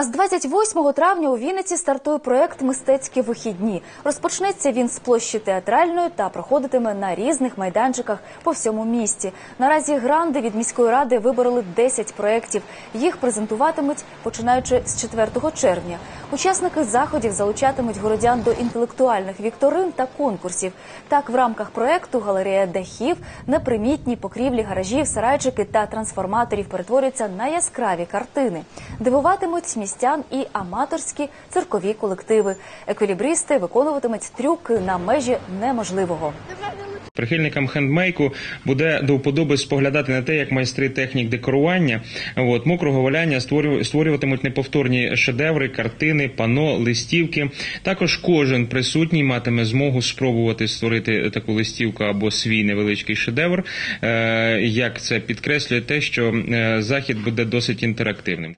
А з 28 травня у Вінниці стартує проект Мистецькі вихідні. Розпочнеться він з площі театральної та проходитиме на різних майданчиках по всьому місті. Наразі гранди від міської ради вибороли 10 проєктів. Їх презентуватимуть починаючи з 4 червня. Учасники заходів залучатимуть городян до інтелектуальних вікторин та конкурсів. Так, в рамках проекту галерея дахів, непримітні покрівлі гаражів, сарайчики та трансформаторів перетворюються на яскраві картини. Дивуватимуть містян і аматорські циркові колективи. Еквілібристи виконуватимуть трюки на межі неможливого. Прихильникам хендмейку буде до вподоби споглядати на те, як майстри технік декорування от, мокрого валяння створю- створюватимуть неповторні шедеври, картини, пано, листівки. Також кожен присутній матиме змогу спробувати створити таку листівку або свій невеличкий шедевр. Е, як це підкреслює те, що е, захід буде досить інтерактивним.